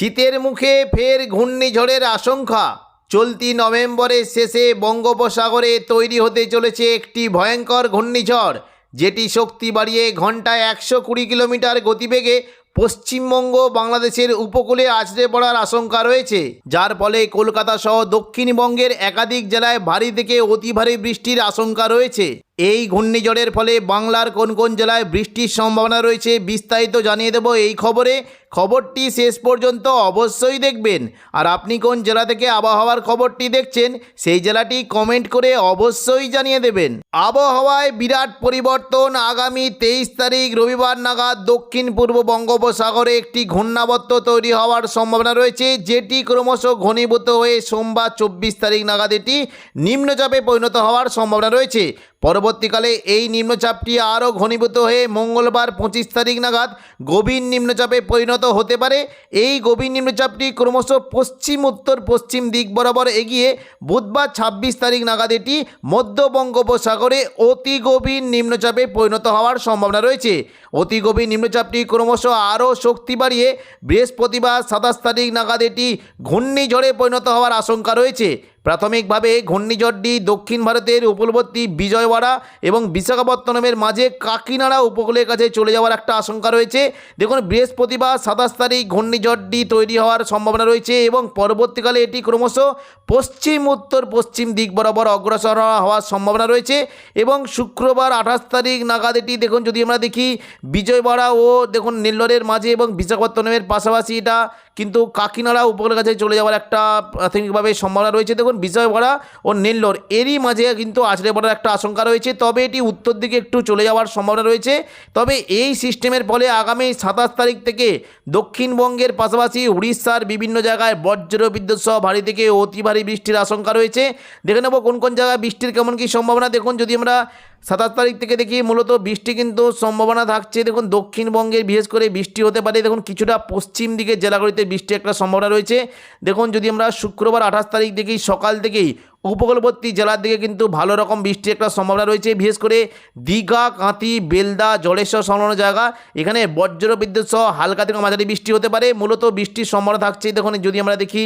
শীতের মুখে ফের ঘূর্ণিঝড়ের আশঙ্কা। চলতি নভেম্বরের শেষে বঙ্গোপসাগরে তৈরি হতে চলেছে একটি ভয়ঙ্কর ঘূর্ণিঝড়, যেটি শক্তি বাড়িয়ে ঘন্টায় একশো কুড়ি কিলোমিটার গতিবেগে পশ্চিমবঙ্গ বাংলাদেশের উপকূলে আছড়ে পড়ার আশঙ্কা রয়েছে। যার ফলে কলকাতা সহ দক্ষিণবঙ্গের একাধিক জেলায় ভারী থেকে অতি ভারী বৃষ্টির আশঙ্কা রয়েছে। এই ঘূর্ণিঝড়ের ফলে বাংলার কোন কোন জেলায় বৃষ্টির সম্ভাবনা রয়েছে বিস্তারিত জানিয়ে দেব এই খবরে। খবরটি শেষ পর্যন্ত অবশ্যই দেখবেন। আর আপনি কোন জেলা থেকে আবহাওয়ার খবরটি দেখছেন, সেই জেলাটি কমেন্ট করে অবশ্যই জানিয়ে দেবেন। আবহাওয়ায় বিরাট পরিবর্তন আগামী তেইশ তারিখ রবিবার নাগাদ দক্ষিণ পূর্ব বঙ্গোপসাগরে একটি ঘূর্ণাবর্ত তৈরি হওয়ার সম্ভাবনা রয়েছে, যেটি ক্রমশ ঘনীভূত হয়ে সোমবার চব্বিশ তারিখ নাগাদ এটি নিম্নচাপে পরিণত হওয়ার সম্ভাবনা রয়েছে। পরবর্তীকালে এই নিম্নচাপটি আরও ঘনীভূত হয়ে মঙ্গলবার পঁচিশ তারিখ নাগাদ গভীর নিম্নচাপে পরিণত হতে পারে। এই গভীর নিম্নচাপটি ক্রমশ পশ্চিম, উত্তর, পশ্চিম দিক বরাবর এগিয়ে বুধবার ছাব্বিশ তারিখ নাগাদ এটি মধ্য বঙ্গোপসাগরে অতি গভীর নিম্নচাপে পরিণত হওয়ার সম্ভাবনা রয়েছে। অতি গভীর নিম্নচাপটি ক্রমশ আরও শক্তি বাড়িয়ে বৃহস্পতিবার সাতাশ তারিখ নাগাদ এটি ঘূর্ণিঝড়ে পরিণত হওয়ার আশঙ্কা রয়েছে। প্রাথমিকভাবে ঘূর্ণিঝড়টি দক্ষিণ ভারতের উপকূলবর্তী বিজয়ওয়াড়া এবং বিশাখাপত্তনমের মাঝে কাকিনাড়া উপকূলের কাছে চলে যাওয়ার একটা আশঙ্কা রয়েছে। দেখুন, বৃহস্পতিবার সাতাশ তারিখ ঘূর্ণিঝড়টি তৈরি হওয়ার সম্ভাবনা রয়েছে এবং পরবর্তীকালে এটি ক্রমশ পশ্চিম, উত্তর, পশ্চিম দিক বরাবর অগ্রসর হওয়ার সম্ভাবনা রয়েছে এবং শুক্রবার আঠাশ তারিখ নাগাদ এটি, দেখুন, যদি আমরা দেখি বিজয়ওয়াড়া ও, দেখুন, নেল্লোরের মাঝে এবং বিশাখাপত্তনমের পাশাপাশি এটা কিন্তু কাকিনাড়া উপকূলের কাছে চলে যাওয়ার একটা প্রাথমিকভাবে সম্ভাবনা রয়েছে। দেখুন, বিজয়ওয়াড়া ও নেল্লোর এরই মাঝে কিন্তু আছড়ে পড়ার একটা আশঙ্কা রয়েছে। তবে এটি উত্তর দিকে একটু চলে যাওয়ার সম্ভাবনা রয়েছে। তবে এই সিস্টেমের ফলে আগামী সাতাশ তারিখ থেকে দক্ষিণবঙ্গের পাশাপাশি উড়িষ্যার বিভিন্ন জায়গায় বজ্র বিদ্যুৎ সহ ভারী থেকে অতি ভারী বৃষ্টির আশঙ্কা রয়েছে। দেখে নেব কোন কোন জায়গায় বৃষ্টির কেমন কী সম্ভাবনা। দেখুন, যদি আমরা সাতাশ তারিখ থেকে দেখি মূলত বৃষ্টি কিন্তু সম্ভাবনা থাকছে। দেখুন, দক্ষিণবঙ্গে বিশেষ করে বৃষ্টি হতে পারে। দেখুন, কিছুটা পশ্চিম দিকে জেলাগুলিতে বৃষ্টি একটা সম্ভাবনা রয়েছে। দেখুন, যদি আমরা শুক্রবার আঠাশ তারিখ দেখি, সকাল থেকেই উপকূলবর্তী জেলার দিকে কিন্তু ভালো রকম বৃষ্টির একটা সম্ভাবনা রয়েছে, বিশেষ করে দীঘা কাঁতি বেলদা, জলেশ্বর সংলগ্ন জায়গা। এখানে বজ্র বিদ্যুৎ সহ হালকা থেকে মাঝারি বৃষ্টি হতে পারে। মূলত বৃষ্টির সম্ভাবনা থাকছে দেখুন, যদি আমরা দেখি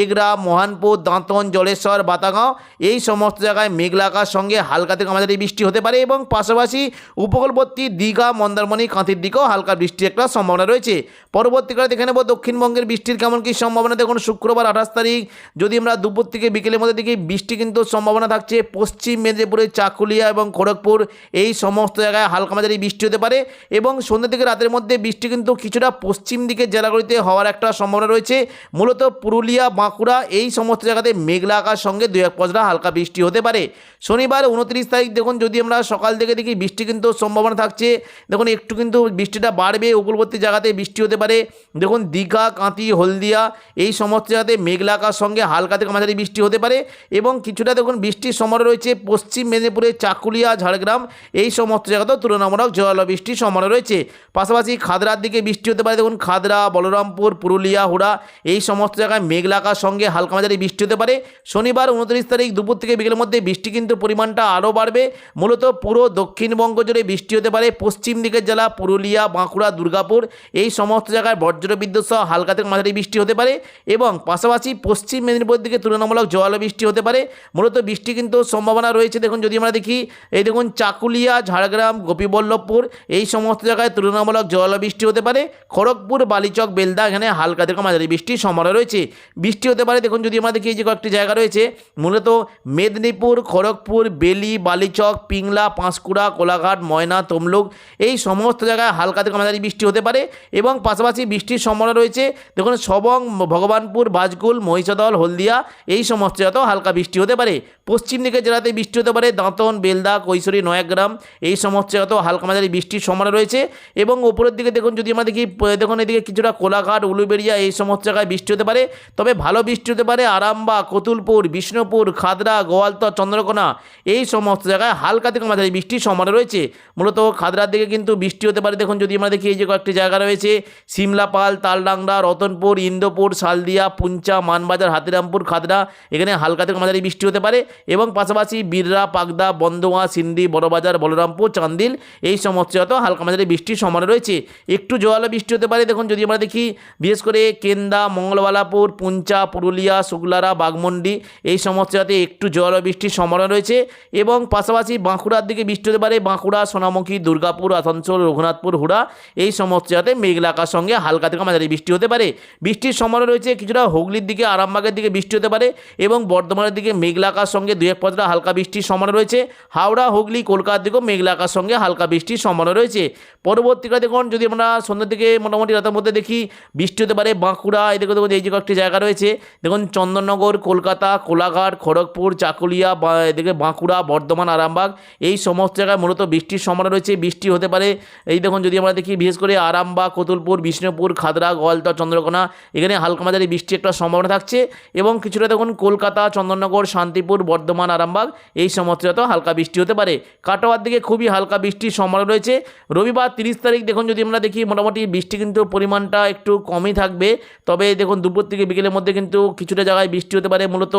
এগরা, মহানপুর, দাঁতন, জলেশ্বর, বাতাগাঁও, এই সমস্ত জায়গায় মেঘলা আকাশ সঙ্গে হালকা থেকে মাঝারি বৃষ্টি হতে পারে এবং পাশাপাশি উপকূলবর্তী দীঘা, মন্দারমণি, কাঁথির দিকেও হালকা বৃষ্টির একটা সম্ভাবনা রয়েছে। পরবর্তীকালে দেখে নেব দক্ষিণবঙ্গের বৃষ্টির কেমন কী সম্ভাবনা। দেখুন, শুক্রবার আঠাশ তারিখ, যদি আমরা দুপুর থেকে বিকেলের মধ্যে দেখি বৃষ্টি কিন্তু সম্ভাবনা থাকছে। পশ্চিম মেদিনীপুরের চাকুলিয়া এবং খড়গপুর এই সমস্ত জায়গায় হালকা মাঝারি বৃষ্টি হতে পারে এবং সন্ধ্যা থেকে রাতের মধ্যে বৃষ্টি কিন্তু কিছুটা পশ্চিম দিকের জেলাগুলিতে হওয়ার একটা সম্ভাবনা রয়েছে। মূলত পুরুলিয়া, বাঁকুড়া এই সমস্ত জায়গাতে মেঘলা আকার সঙ্গে দু এক পশলা হালকা বৃষ্টি হতে পারে। শনিবার উনত্রিশ তারিখ দেখুন, যদি আমরা সকাল থেকে দেখি বৃষ্টি কিন্তু সম্ভাবনা থাকছে। দেখুন, একটু কিন্তু বৃষ্টিটা বাড়বে, উপকূলবর্তী জায়গাতে বৃষ্টি হতে পারে। দেখুন, দীঘা কাঁতি হলদিয়া এই সমস্ত জায়গাতে মেঘলা আকার সঙ্গে হালকা থেকে মাঝারি বৃষ্টি হতে পারে এবং কিছুটা দেখুন বৃষ্টির সম্ভাবনা রয়েছে পশ্চিম মেদিনীপুরের চাকুলিয়া, ঝাড়গ্রাম। এই সমস্ত জায়গাতেও তুলনামূলক জল বৃষ্টির সম্ভাবনা রয়েছে। পাশাপাশি খাদরার দিকে বৃষ্টি হতে পারে, দেখুন খাদরা, বলরামপুর, পুরুলিয়া, হুড়া। এই সমস্ত জায়গায় মেঘলাকার সঙ্গে হালকা মাঝারি বৃষ্টি হতে পারে। শনিবার উনত্রিশ তারিখ দুপুর থেকে বিকেলের মধ্যে বৃষ্টি কিন্তু পরিমাণটা আরও বাড়বে। মূলত পুরো দক্ষিণবঙ্গ জুড়ে বৃষ্টি হতে পারে। পশ্চিম দিকের জেলা পুরুলিয়া, বাঁকুড়া, দুর্গাপুর, এই সমস্ত জায়গায় বজ্র বিদ্যুৎ সহ হালকা থেকে মাঝারি বৃষ্টি হতে পারে। এবং পাশাপাশি পশ্চিম মেদিনীপুর দিকে তুলনামূলক জল বৃষ্টি হতে পারে। মূলত বৃষ্টি কিন্তু সম্ভাবনা রয়েছে। দেখুন, যদি আমরা দেখি, এই দেখুন, চাকুলিয়া, ঝাড়গ্রাম, গোপীবল্লভপুর, এই সমস্ত জায়গায় তুলনামূলক জল বৃষ্টি হতে পারে। খড়গপুর, বালিচক, বেলদা, এখানে হালকা থেকে মাঝারি বৃষ্টির সম্ভাবনা রয়েছে। বৃষ্টি হতে পারে, দেখুন, যদি আমরা দেখি, এই যে কয়েকটি জায়গা রয়েছে, মূলত মেদিনীপুর, খড়গপুর, বেলি, বালিচক, পিংলা, পাঁশকুড়া, কোলাঘাট, ময়না, তমলুক, এই সমস্ত জায়গায় হালকা থেকে মাঝারি বৃষ্টি হতে পারে এবং পাশাপাশি বৃষ্টির সম্ভাবনা রয়েছে। দেখুন, সবং, ভগবানপুর বাজকুল মহিষাদল, হলদিয়া, এই সমস্ত জায়গাতেও হালকা বৃষ্টি হতে পারে। পশ্চিম দিকের জেলাতে বৃষ্টি হতে পারে। দাঁতন বেলদা কৈশোরী, নয়াগ্রাম এই সমস্ত জায়গাতেও হালকা মাঝারি বৃষ্টির সম্ভাবনা রয়েছে এবং ওপরের দিকে দেখুন যদি আমরা দেখি দেখুন এদিকে কিছুটা কোলাঘাট, উলুবেড়িয়া এই সমস্ত জায়গায় বৃষ্টি হতে পারে। তবে ভালো বৃষ্টি হতে পারে আরামবা কতুলপুর, বিষ্ণুপুর, খাদরা, গোয়ালতর, চন্দ্রকোনা এই সমস্ত জায়গায় হালকা থেকে মাঝারি বৃষ্টির সম্ভাবনা রয়েছে। মূলত খাদরার দিকে কিন্তু বৃষ্টি হতে পারে। দেখুন যদি আমরা দেখি এই যে কয়েকটি জায়গা রয়েছে, সিমলাপাল, তালডাংরা, রতনপুর, ইন্দোপুর সালদিয়া পুঞ্চা, মানবাজার, হাতিরামপুর, খাদরা এখানে হালকা থেকে মাঝারি মাঝারি বৃষ্টি হতে পারে এবং পাশাপাশি বিররা, পাগদা বন্দোয়া সিন্দি, বড়বাজার, বলরামপুর, চান্দিল এই সমস্ত হালকা মাঝারি বৃষ্টির সম্ভাবনা রয়েছে। একটু জোয়ালো বৃষ্টি হতে পারে। দেখুন, যদি আমরা দেখি, বিশেষ করে কেন্দা, মঙ্গলবালাপুর, পুঞ্চা, পুরুলিয়া, শুক্লারা বাগমন্ডি এই সমস্ত একটু জোয়ালো বৃষ্টির সম্ভাবনা রয়েছে এবং পাশাপাশি বাঁকুড়ার দিকে বৃষ্টি হতে পারে। বাঁকুড়া, সোনামুখী, দুর্গাপুর, আসানসোল, রঘুনাথপুর, হুড়া এই সমস্ত জায়গাতে মেঘলা আকার সঙ্গে হালকা থেকে মাঝারি বৃষ্টি হতে পারে। বৃষ্টির সম্ভাবনা রয়েছে কিছুটা হুগলির দিকে, আরামবাগের দিকে বৃষ্টি হতে পারে এবং বর্ধমানের দিকে মেঘলা আকার সঙ্গে দু এক পথটা হালকা বৃষ্টির সম্ভাবনা রয়েছে। হাওড়া, হুগলি, কলকাতার দিকেও মেঘলা আকার সঙ্গে হালকা বৃষ্টির সম্ভাবনা রয়েছে। পরবর্তীকালে দেখুন যদি আমরা সন্ধ্যের দিকে মোটামুটি রাতের মধ্যে দেখি, বৃষ্টি হতে পারে বাঁকুড়া, এদিকে দেখুন এই যে কয়েকটি জায়গা রয়েছে। দেখুন চন্দননগর, কলকাতা, কোলাঘাট, খড়গপুর, চাকুলিয়া, বা এদিকে বাঁকুড়া, বর্ধমান, আরামবাগ, এই সমস্ত জায়গায় মূলত বৃষ্টির সম্ভাবনা রয়েছে। বৃষ্টি হতে পারে, এই দেখুন যদি আমরা দেখি বিশেষ করে আরামবাগ, কতুলপুর, বিষ্ণুপুর, খাদরা গোয়ালতর চন্দ্রকোনা, এখানে হালকা মাঝারি বৃষ্টি একটা সম্ভাবনা থাকছে। এবং কিছুটা দেখুন কলকাতা, চন্দননগর শান্তিপুর, বর্ধমান, আরামবাগ, এই সমস্ত হালকা বৃষ্টি হতে পারে। কাটোয়ার দিকে খুবই হালকা বৃষ্টির সম্ভাবনা রয়েছে। রবিবার তিরিশ তারিখ দেখুন, যদি আমরা দেখি, মোটামুটি বৃষ্টি কিন্তু পরিমাণটা একটু কমই থাকবে। তবে দেখুন, দুপুর থেকে বিকেলের মধ্যে কিন্তু কিছুটা জায়গায় বৃষ্টি হতে পারে। মূলত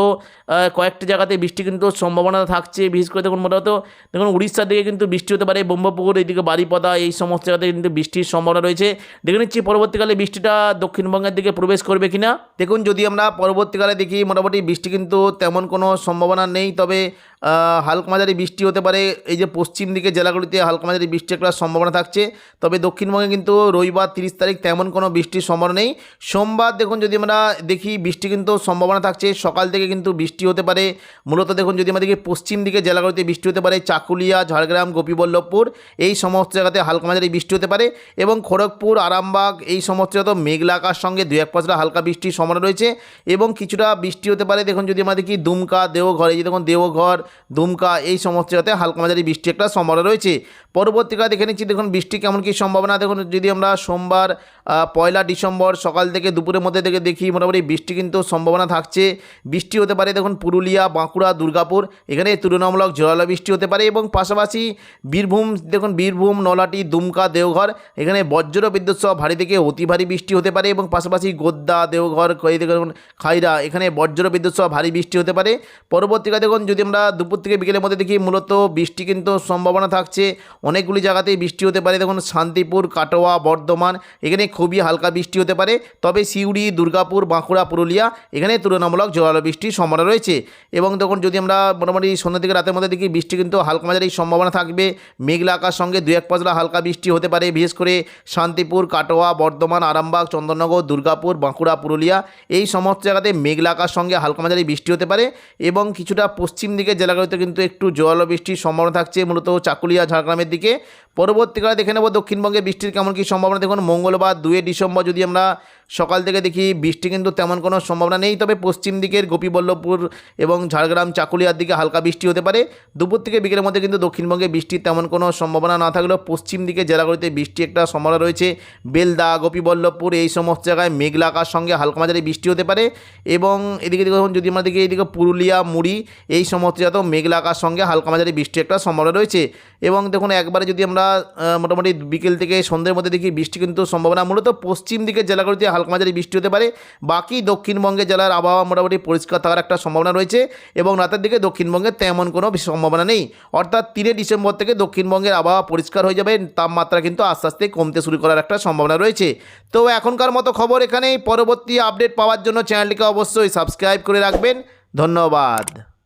কয়েকটা জায়গাতে বৃষ্টি কিন্তু সম্ভাবনা থাকছে। বিশেষ করে দেখুন, মোটামুটি দেখুন, উড়িষ্যার দিকে কিন্তু বৃষ্টি হতে পারে। ব্রহ্মপুর এইদিকে বারিপদা, এই সমস্ত জায়গাতে কিন্তু বৃষ্টির সম্ভাবনা রয়েছে। দেখে নিচ্ছি, পরবর্তীকালে বৃষ্টিটা দক্ষিণবঙ্গের দিকে প্রবেশ করবে কিনা। দেখুন, যদি আমরা পরবর্তীকালে দেখি, মোটামুটি বৃষ্টি কিন্তু তেমন কোনো সম্ভাবনা নেই তবে হালকা মাঝারি বৃষ্টি হতে পারে। এই যে পশ্চিম দিকে জেলাগুলিতে হালকা মাঝারি বৃষ্টি একটা সম্ভাবনা থাকছে। তবে দক্ষিণবঙ্গে কিন্তু রবিবার তিরিশ তারিখ তেমন কোনো বৃষ্টির সম্ভাবনা নেই। সোমবার দেখুন যদি আমরা দেখি, বৃষ্টি কিন্তু সম্ভাবনা থাকছে। সকাল থেকে কিন্তু বৃষ্টি হতে পারে। মূলত দেখুন যদি দেখি, পশ্চিম দিকে জেলাগুলিতে বৃষ্টি হতে পারে। চাকুলিয়া, ঝাড়গ্রাম, গোপীবল্লভপুর এই সমস্ত জায়গাতে হালকা মাঝারি বৃষ্টি হতে পারে এবং খড়গপুর, আরামবাগ এই সমস্ত জায়গাতে মেঘলা আকার সঙ্গে দু এক পাঁচটা হালকা বৃষ্টির সম্ভাবনা রয়েছে এবং কিছুটা বৃষ্টি হতে পারে। দেখুন যদি আমরা দেখি, দুমকা, দেওঘর, এই যে দেখুন দেওঘর দুমকা এই সমস্ত জায়গাতে হালকা মাঝারি বৃষ্টি একটা সম্ভাবনা রয়েছে। পরবর্তীকালে দেখে নিচ্ছি, দেখুন, বৃষ্টি কেমন কী সম্ভাবনা। দেখুন, যদি আমরা সোমবার পয়লা ডিসেম্বর সকাল থেকে দুপুরের মধ্যে থেকে দেখি, মোটামুটি বৃষ্টি কিন্তু সম্ভাবনা থাকছে। বৃষ্টি হতে পারে, দেখুন, পুরুলিয়া, বাঁকুড়া, দুর্গাপুর, এখানে তুলনামূলক জোরালো বৃষ্টি হতে পারে এবং পাশাপাশি বীরভূম, দেখুন, বীরভূম নলাটি দুমকা, দেওঘর, এখানে বজ্র বিদ্যুৎ সহ ভারী থেকে অতি ভারী বৃষ্টি হতে পারে এবং পাশাপাশি গোদ্দা দেওঘর দেখুন, খাইরা, এখানে বজ্র বিদ্যুৎ সহ ভারী বৃষ্টি হতে পারে। পরবর্তীকালে দেখুন, যদি আমরা দুপুর থেকে বিকেলের মধ্যে দেখি মূলত বৃষ্টি কিন্তু সম্ভাবনা থাকছে। অনেকগুলি জায়গাতেই বৃষ্টি হতে পারে। দেখুন, শান্তিপুর, কাটোয়া, বর্ধমান, এখানে খুবই হালকা বৃষ্টি হতে পারে। তবে সিউড়ি, দুর্গাপুর, বাঁকুড়া, পুরুলিয়া, এখানে তুলনামূলক জোরালো বৃষ্টির সম্ভাবনা রয়েছে। এবং দেখুন, যদি আমরা মোটামুটি সন্ধ্যা থেকে রাতের মধ্যে দেখি, বৃষ্টি কিন্তু হালকা মাঝারি সম্ভাবনা থাকবে। মেঘলা আকার সঙ্গে দু এক পাঁচলা হালকা বৃষ্টি হতে পারে। বিশেষ করে শান্তিপুর, কাটোয়া, বর্ধমান, আরামবাগ, চন্দননগর, দুর্গাপুর, বাঁকুড়া, পুরুলিয়া, এই সমস্ত জায়গাতে মেঘলা আকার সঙ্গে হালকা মাঝারি বৃষ্টি হতে পারে। এবং কিছুটা পশ্চিম দিকের জেলাগুলিতে কিন্তু একটু জল বৃষ্টির সম্ভাবনা থাকছে, মূলত চাকুলিয়া, ঝাড়গ্রামের দিকে। পরবর্তীকালে দেখে নেব দক্ষিণবঙ্গে বৃষ্টির কেমন কী সম্ভাবনা। দেখুন, মঙ্গলবার দুয়ে ডিসেম্বর যদি আমরা সকাল থেকে দেখি বৃষ্টি কিন্তু তেমন কোনো সম্ভাবনা নেই, তবে পশ্চিম দিকের গোপীবল্লভপুর এবং ঝাড়গ্রাম, চাকুলিয়ার দিকে হালকা বৃষ্টি হতে পারে। দুপুর থেকে বিকেলের মধ্যে কিন্তু দক্ষিণবঙ্গে বৃষ্টির তেমন কোনো সম্ভাবনা না থাকলেও পশ্চিম দিকে জেলাগুলিতে বৃষ্টি একটা সম্ভাবনা রয়েছে। বেলদা, গোপীবল্লভপুর এই সমস্ত জায়গায় মেঘলা আকার সঙ্গে হালকা মাঝারি বৃষ্টি হতে পারে এবং এদিকে দেখুন, যদি আমরা দেখি এদিকে পুরুলিয়া, মুড়ি এই সমস্ত জায়গাতেও মেঘলা আকার সঙ্গে হালকা মাঝারি বৃষ্টি একটা সম্ভাবনা রয়েছে। এবং দেখুন, একবারে যদি আমরা মোটামুটি বিকেল থেকে সন্ধ্যের মধ্যে দেখি বৃষ্টি কিন্তু সম্ভাবনা, মূলত পশ্চিম দিকের জেলাগুলিতে হালকা মাঝারি বৃষ্টি হতে পারে। বাকি দক্ষিণবঙ্গে জেলার আবহাওয়া মোটামুটি পরিষ্কার থাকার একটা সম্ভাবনা রয়েছে এবং রাতের দিকে দক্ষিণবঙ্গে তেমন কোনো সম্ভাবনা নেই। অর্থাৎ তিনে ডিসেম্বর থেকে দক্ষিণবঙ্গের আবহাওয়া পরিষ্কার হয়ে যাবে, তাপমাত্রা কিন্তু আস্তে আস্তে কমতে শুরু করার একটা সম্ভাবনা রয়েছে। তো এখনকার মতো খবর এখানেই। পরবর্তী আপডেট পাওয়ার জন্য চ্যানেলটিকে অবশ্যই সাবস্ক্রাইব করে রাখবেন। ধন্যবাদ।